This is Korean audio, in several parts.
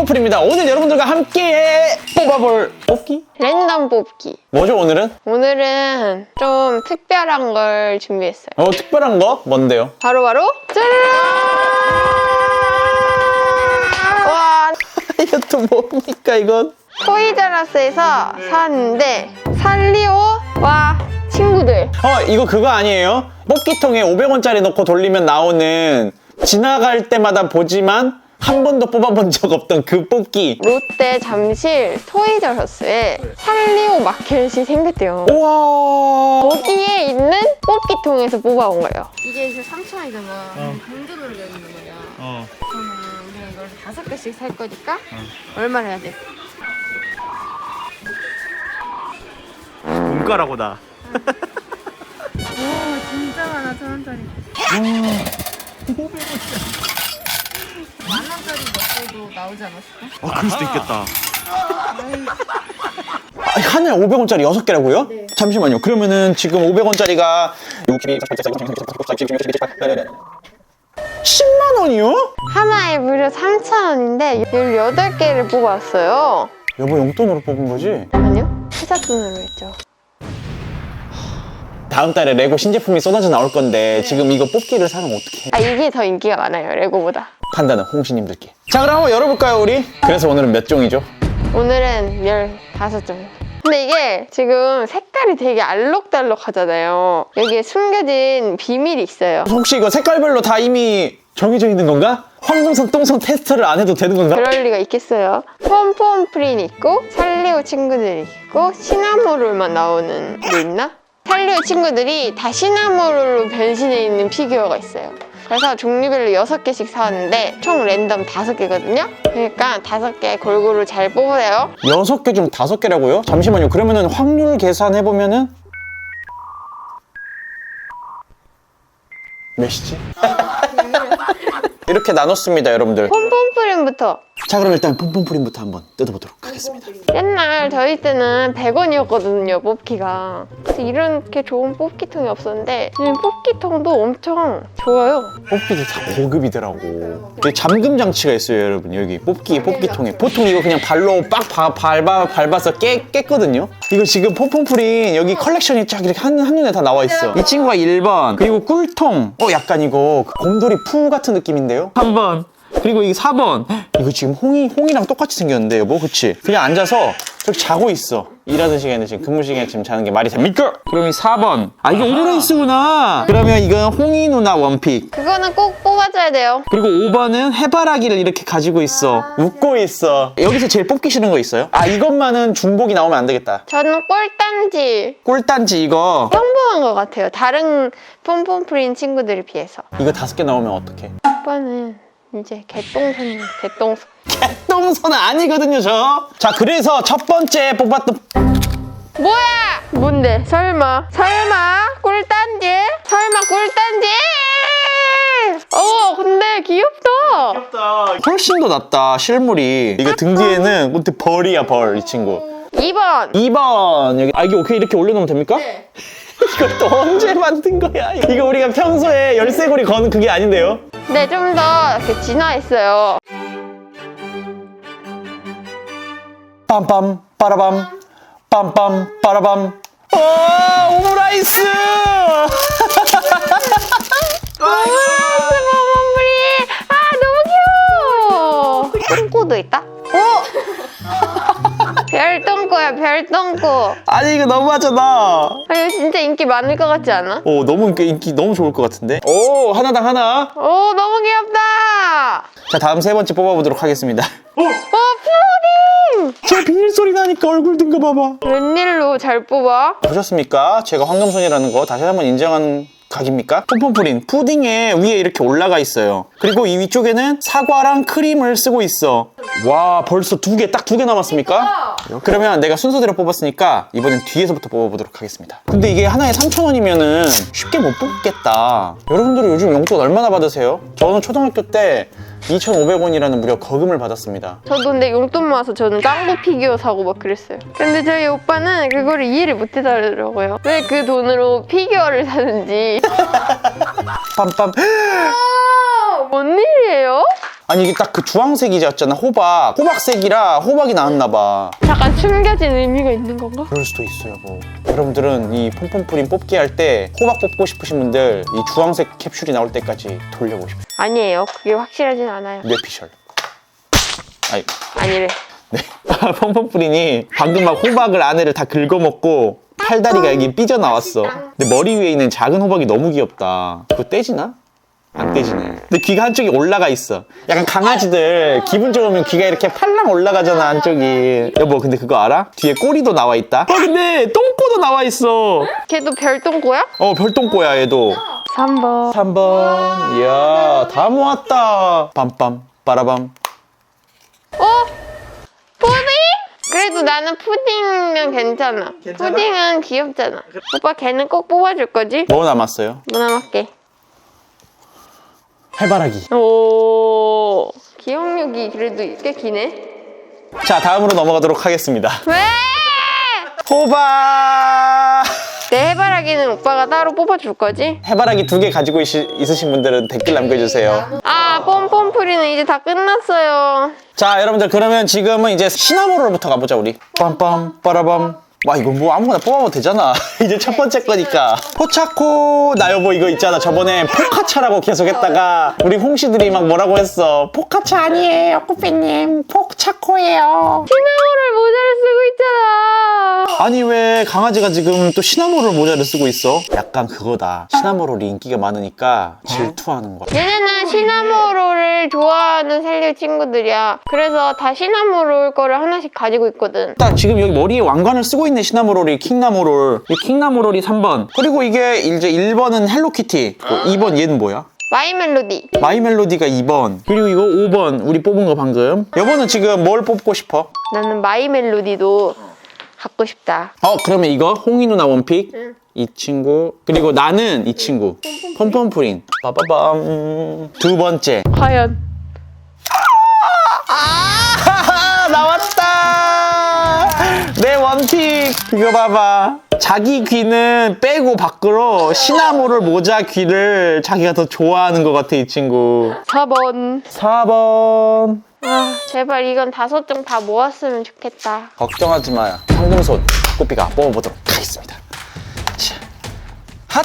커플입니다. 오늘 여러분들과 함께 뽑아볼 뽑기? 랜덤 뽑기. 뭐죠 오늘은? 오늘은 좀 특별한 걸 준비했어요. 어 특별한 거 뭔데요? 바로바로 짜라란! 와, 이거 또 뭡니까 이건? 토이자라스에서 샀는데 산리오와 친구들. 어 이거 그거 아니에요? 뽑기통에 500원짜리 넣고 돌리면 나오는 지나갈 때마다 보지만 한 번도 뽑아본 적 없던 그 뽑기. 롯데 잠실 토이자라스에 산리오 마켓이 생겼대요. 우와. 거기에 있는 뽑기통에서 뽑아온 거예요. 이게 이제 3,000원이잖아. 동전으로 되어 있는 거야. 어. 그러면 우리가 이걸 다섯 개씩 살 거니까 얼마를 해야 돼? 나. 와 진짜 많아 천 원짜리. 만 원짜리 넣고도 나오지 않았을까? 아 그럴 수도 있겠다. 아, 하나에 500원짜리 6개라고요? 네. 잠시만요. 그러면은 지금 500원짜리가 10만 원이요? 하나에 무려 3,000원인데 18개를 뽑았어요. 여보 용돈으로 뽑은 거지? 아니요? 회사 돈으로 했죠. 다음 달에 레고 신제품이 쏟아져 나올 건데 지금 이거 뽑기를 사면 어떡해? 아, 이게 더 인기가 많아요, 레고보다. 판단은 홍시님들께. 자 그럼 한번 열어볼까요 우리? 그래서 오늘은 몇 종이죠? 오늘은 15종. 근데 이게 지금 색깔이 되게 알록달록 하잖아요. 여기에 숨겨진 비밀이 있어요. 혹시 이거 색깔별로 다 이미 정해져 있는 건가? 황금손 똥손 테스트를 안 해도 되는 건가? 그럴 리가 있겠어요. 폼폼 프린 있고, 살리오 친구들이 있고, 시나모롤만 나오는 게 있나? 살리오 친구들이 다 시나모롤로 변신해 있는 피규어가 있어요. 그래서 종류별로 6개씩 사왔는데 총 랜덤 5개거든요. 그러니까 5개 골고루 잘 뽑으세요. 여섯 개중 다섯 개라고요? 잠시만요. 그러면은 확률 계산해 보면은 몇이지? 이렇게 나눴습니다, 여러분들. 폼폼 프린부터 자, 그럼 일단 폼폼프린부터 한번 뜯어보도록 하겠습니다. 옛날 저희 때는 100원이었거든요 뽑기가 그래서 이렇게 좋은 뽑기통이 없었는데 지금 뽑기통도 엄청 좋아요 뽑기도 다 고급이더라고. 여기 잠금 장치가 있어요, 여러분. 여기 뽑기, 뽑기통에. 보통 이거 그냥 발로 빡 바- 밟아, 밟아서 깨, 깼거든요? 이거 지금 폼폼프린 여기 컬렉션이 쫙 이렇게 한, 한눈에 다 나와 있어. 이 친구가 1번. 그리고 꿀통. 어, 약간 이거 그 곰돌이 푸 같은 느낌인데요? 3번. 그리고 이게 4번. 이거 지금 홍이, 홍이랑 똑같이 생겼는데, 여보? 그치? 그냥 앉아서 저기 자고 있어. 일하는 시간에 지금 근무 시간에 지금 자는 게 말이 됩니까? 그럼 이 4번. 아, 이게 오므라이스구나. 그러면 이건 홍이 누나 원픽. 그거는 꼭 뽑아줘야 돼요 그리고 5번은 해바라기를 이렇게 가지고 있어. 웃고 있어. 여기서 제일 뽑기 싫은 거 있어요? 아, 이것만은 중복이 나오면 안 되겠다. 저는 꼴단지 꿀단지 이거. 평범한 것 같아요 다른 폼폼 프린 친구들에 비해서 이거 다섯 개 나오면 어떡해? 오빠는 이제 개똥손이에요 개똥손 똥손은 아니거든요, 저. 자, 그래서 첫 번째 뽑았던 뭐야 뭔데 설마 설마 꿀단지 설마 꿀단지 어 근데 귀엽다 훨씬 더 낫다, 실물이. 이거 등 뒤에는 근데 벌이야, 벌, 이 친구. 2번 2번. 여기, 아, 이게 오케이 이렇게 올려놓으면 됩니까? 이거 또 언제 만든 거야? 이거 우리가 평소에 열쇠고리 거는 그게 아닌데요? 네, 좀더 이렇게 진화했어요. 빰빰 빠라밤 빰빰 빠라밤 어 오므라이스 스모먼블리! 아, 너무 귀여워! 똥꼬도 있다? 오! 별똥꼬. 아니 이거 너무하잖아 아, 이거 진짜 인기 많을 것 같지 않아? 오 너무 인기, 인기 너무 좋을 것 같은데 오 하나당 하나 오, 너무 귀엽다! 자 다음 세 번째 뽑아보도록 하겠습니다 어, 푸딩! 제 비닐 소리 나니까 얼굴 든 거 봐봐 웬일로 잘 뽑아? 보셨습니까 제가 황금손이라는 거 다시 한번 인정하는 각입니까? 폼폼프린 푸딩에 위에 이렇게 올라가 있어요 그리고 이 위쪽에는 사과랑 크림을 쓰고 있어 와 벌써 두 개 딱 두 개 남았습니까? 그러면 내가 순서대로 뽑았으니까 이번엔 뒤에서부터 뽑아보도록 하겠습니다 근데 이게 하나에 3,000원이면은 쉽게 못 뽑겠다 여러분들은 요즘 용돈 얼마나 받으세요? 저는 초등학교 때 2,500원이라는 무려 거금을 받았습니다 저도 근데 용돈 모아서 저는 짱구 피규어 사고 막 그랬어요. 근데 저희 오빠는 그거를 이해를 못 해달라고요. 왜 그 돈으로 피규어를 사는지. 빰빰 뭔 일이에요? 아니 이게 딱 그 주황색이었잖아 호박 호박색이라 호박이 나왔나봐 잠깐 숨겨진 의미가 있는 건가? 그럴 수도 있어요 뭐 여러분들은 이 폼폼프린 뽑기 할 때 호박 뽑고 싶으신 분들 이 주황색 캡슐이 나올 때까지 돌려보십시오 아니에요. 그게 확실하진 않아요. 뇌피셜 아이 아니래. 네. pompom프린이 방금 막 호박을 안에를 다 긁어먹고 팔다리가 여기 삐져나왔어. 근데 머리 위에 있는 작은 호박이 너무 귀엽다. 그거 떼지나? 안 떼지네. 근데 귀가 한쪽이 올라가 있어. 약간 강아지들 기분 좋으면 귀가 이렇게 팔랑 올라가잖아, 한쪽이. 여보, 근데 그거 알아? 뒤에 꼬리도 나와 있다? 어, 근데 똥꼬도 나와 있어. 걔도 별똥꼬야? 어, 별똥꼬야, 얘도. 3번. 3번. 이야, 다 모았다. 빰빰, 빠라밤. 어? 푸딩? 그래도 나는 푸딩이면 괜찮아. 푸딩은 귀엽잖아. 오빠 걔는 꼭 뽑아줄 거지? 뭐 남았어요? 뭐 남았게? 해바라기. 오. 기억력이 그래도 꽤 기네. 자, 다음으로 넘어가도록 하겠습니다. 왜? 호박! 내 해바라기는 오빠가 따로 뽑아줄 거지? 해바라기 두 개 가지고 있, 있으신 분들은 댓글 남겨주세요. 아, 뽐뽐프리는 이제 다 끝났어요. 자, 여러분들 그러면 지금은 이제 시나모롤부터 가보자 우리. 빰빰 빠라밤. 와 이거 뭐 아무거나 뽑아도 되잖아. 이제 첫 번째 거니까. 포차코 나 여보 이거 있잖아. 저번에 포카차라고 계속 했다가 우리 홍씨들이 막 뭐라고 했어. 포카차 아니에요, 꾸피님. 포차코예요. 시나모를 모자를 쓰고 있잖아. 아니 왜 강아지가 지금 또 시나모롤 모자를 쓰고 있어? 약간 그거다. 시나모롤이 인기가 많으니까 질투하는 거야. 얘네는 시나모롤을 좋아하는 셀류 친구들이야. 그래서 다 시나모롤 거를 하나씩 가지고 있거든. 일단 지금 여기 머리에 왕관을 쓰고 있는 시나모롤이 킹나모롤. 이 킹나모롤이 3번. 그리고 이게 이제 1번은 헬로키티. 2번 얘는 뭐야? 마이 멜로디. 마이 멜로디가 2번. 그리고 이거 5번. 우리 뽑은 거 방금. 여보는 지금 뭘 뽑고 싶어? 나는 마이 멜로디도 갖고 싶다. 어 그러면 이거? 홍이 누나 원픽? 응. 이 친구? 그리고 나는 이 친구. pompom프린. 빠바밤. 두 번째. 과연. 하하 나왔다 내 원픽 이거 봐봐. 자기 귀는 빼고 밖으로 시나모를 모자 귀를 자기가 더 좋아하는 것 같아 이 친구. 4번. 4번. 아, 제발 이건 다섯 종다 모았으면 좋겠다. 걱정하지 마요. 황금손 꽃비가 뽑아보도록 하겠습니다. 자, 핫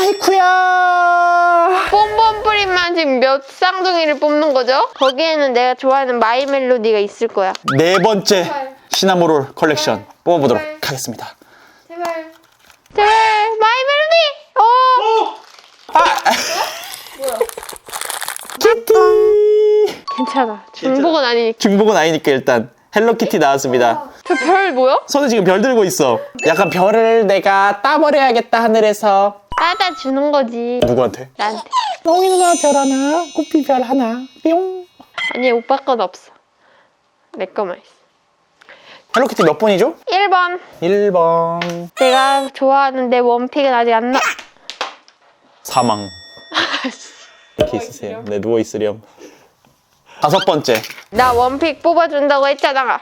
하이쿠야 뽐뽐뿌리만 지금 몇 쌍둥이를 뽑는 거죠? 거기에는 내가 좋아하는 마이 멜로디가 있을 거야. 네 번째 시나모롤 컬렉션 뽑아보도록 하겠습니다 제발. 제발, 마이 멜로디! 어! 아! 키티 괜찮아. 중복은 아니니까. 중복은 아니니까 일단 헬로키티 나왔습니다 저 별 뭐야? 손에 지금 별 들고 있어 약간 별을 내가 따버려야겠다 하늘에서 따다 주는 거지. 누구한테? 나한테. 홍이 누나 별 하나 꽃피 별 하나 뿅 아니, 오빠 건 없어. 내 거만 있어. 헬로키티 몇 번이죠? 1번. 1번 내가 좋아하는 내 원픽은 아직 안 나. 사망 이렇게 있으세요 네 누워있으렴 다섯 번째 나 원픽 뽑아준다고 했잖아.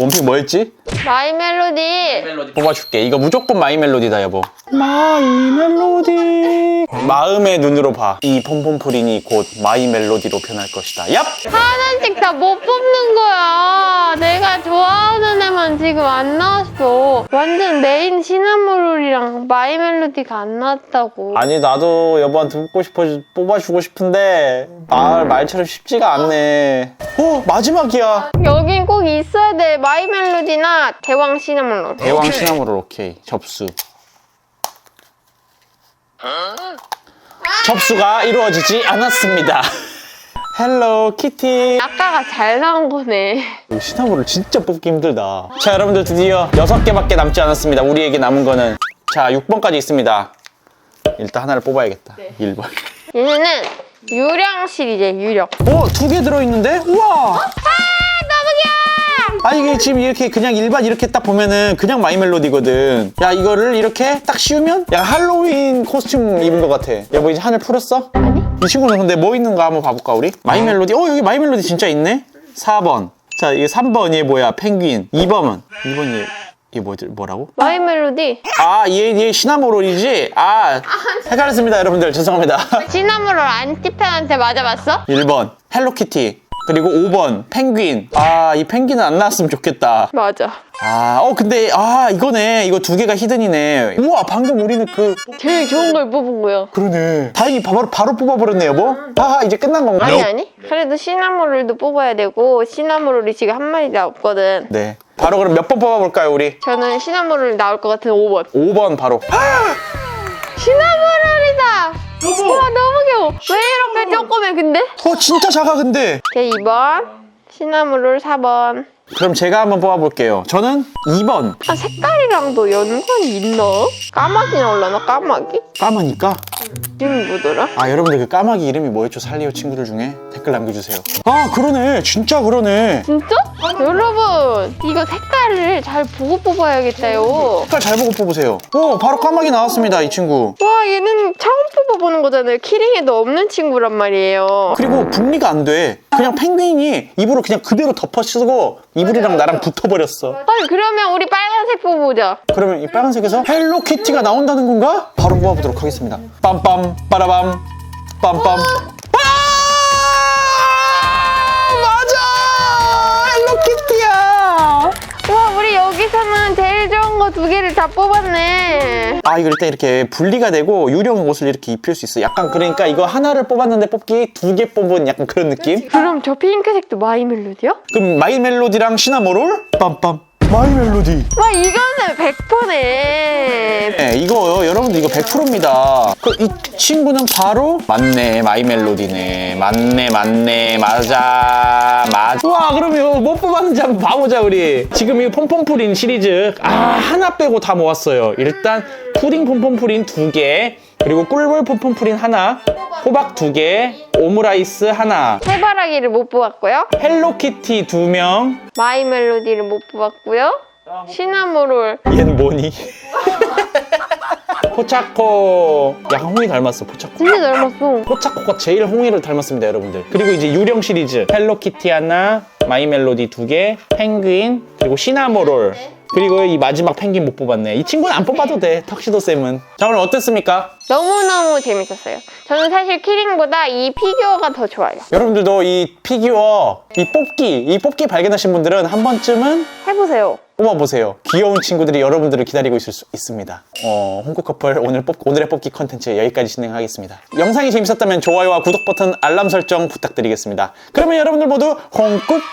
원픽 뭐였지? 마이 멜로디. 뽑아줄게 이거 무조건 마이 멜로디다 여보 마이 멜로디 마음의 눈으로 봐 이 폼폼프린이 곧 마이 멜로디로 변할 것이다 얍! 하나씩 다 못 뽑는 거야. 내가 좋아하는 애만 지금 안 나왔어. 완전 메인 시나모롤이랑 마이 멜로디가 안 나왔다고. 아니 나도 여보한테 뽑고 싶어 뽑아주고 싶은데 말 말처럼 쉽지가 않네 어 마지막이야 여긴 꼭 있어야 돼. 마이 멜로디나 대왕 시나모롤. 대왕 시나모롤 오케이 접수 접수가 이루어지지 않았습니다 헬로 키티 아까가 잘 나온 거네. 이 시나모를 진짜 뽑기 힘들다. 자, 여러분들 드디어 6개밖에 남지 않았습니다. 우리에게 남은 거는. 자, 6번까지 있습니다. 일단 하나를 뽑아야겠다. 1번. 얘네는 유령실이제 유령. 어, 두 개 들어있는데? 우와! 너무 귀여워! 아, 이게 지금 이렇게 그냥 일반 이렇게 딱 보면은 그냥 마이 멜로디거든. 야, 이거를 이렇게 딱 씌우면 야, 할로윈 코스튬 입은 것 같아. 여보, 이제 하늘 풀었어? 아니? 이 친구는 근데 뭐 있는가 한번 봐볼까, 우리? 마이 멜로디? 어, 여기 마이 멜로디 진짜 있네? 4번. 자, 이게 3번 얘 뭐야? 펭귄. 2번은? 2번 얘. 이게 뭐지 뭐라고? 마이 멜로디 아 얘얘 얘 시나모롤이지? 아 헷갈렸습니다 여러분들 죄송합니다 시나모롤 안티팬한테 맞아봤어? 1번 헬로키티 그리고 5번 펭귄. 아 이 펭귄은 안 나왔으면 좋겠다. 맞아. 아 어 근데 아 이거네. 이거 두 개가 히든이네. 우와 방금 우리는 그 제일 좋은 걸 뽑은 거야. 그러네. 다행히 바로 바로 뽑아 버렸네 여보. 아 이제 끝난 건가요? 아니 아니. 그래도 시나모롤도 뽑아야 되고 시나모롤이 지금 한 마리 없거든. 네. 바로 그럼 몇 번 뽑아 볼까요 우리? 저는 시나모롤 나올 것 같은 5번. 5번 바로. 시나모 롤이다 와 너무 귀여워. 왜 이렇게 조그매 근데? 어 진짜 작아 근데. 걔 2번. 시나모롤 4번 그럼 제가 한번 뽑아볼게요. 저는 2번. 아 색깔이랑도 연관이 있나? 까마귀 나올라나 까마귀? 까마니까? 이름이 뭐더라? 아 여러분들 그 까마귀 이름이 뭐였죠? 살리오 친구들 중에? 댓글 남겨주세요. 아 그러네. 진짜 그러네. 진짜? 여러분 이거 색깔을 잘 보고 뽑아야겠다요. 색깔 잘 보고 뽑으세요. 오 바로 까마귀 나왔습니다 이 친구. 와 얘는 처음 뽑아보는 거잖아요. 키링에도 없는 친구란 말이에요. 그리고 분리가 안 돼. 그냥 펭귄이 입으로 그냥 그대로 덮어쓰고 이불이랑 나랑 붙어버렸어. 아니 그러면 우리 빨간색 뽑아보자 그러면 이 빨간색에서 헬로키티가 나온다는 건가? 바로 뽑아보도록 하겠습니다. 빰빰 빠라밤 빰빰. 제일 좋은 거두 개를 다 뽑았네 아 이거 일단 이렇게 분리가 되고 유령 옷을 이렇게 입힐 수 있어. 약간 그러니까 이거 하나를 뽑았는데 뽑기 두 개 뽑은 약간 그런 느낌? 그럼 저 핑크색도 마이 멜로디야? 그럼 마이 멜로디랑 시나모롤 빰빰 마이 멜로디 와 이거는 100%네 네, 이거 여러분들 이거 100%입니다. 그 이 친구는 바로 맞네 마이 멜로디네 맞네 맞네 맞아 맞아. 와 그러면 뭐 뽑았는지 한번 봐보자 우리. 지금 이 폼폼프린 시리즈 아 하나 빼고 다 모았어요. 일단 푸딩 폼폼프린 두 개. 그리고 꿀벌 폼폼프린 하나, 호박 두 개, 오므라이스 하나, 해바라기를 못 뽑았고요 헬로키티 두 명. 마이 멜로디를 못 뽑았고요 시나모롤 얜 뭐니? 포차코 약간 홍이 닮았어 포차코. 진짜 닮았어 포차코가 제일 홍이를 닮았습니다, 여러분들. 그리고 이제 유령 시리즈 헬로키티 하나, 마이 멜로디 두 개, 펭귄, 그리고 시나모롤. 그리고 이 마지막 펭귄 못 뽑았네. 이 친구는 안 뽑아도 돼. 턱시도 쌤은. 자, 오늘 어땠습니까? 너무너무 재밌었어요 저는 사실 키링보다 이 피규어가 더 좋아요 여러분들도 이 피규어, 이 뽑기, 이 뽑기 발견하신 분들은 한 번쯤은 해보세요 뽑아보세요. 귀여운 친구들이 여러분들을 기다리고 있을 수 있습니다. 어, 홍구 커플 오늘 뽑, 오늘의 뽑기 컨텐츠 여기까지 진행하겠습니다. 영상이 재밌었다면 좋아요와 구독 버튼, 알람 설정 부탁드리겠습니다. 그러면 여러분들 모두 홍국바이!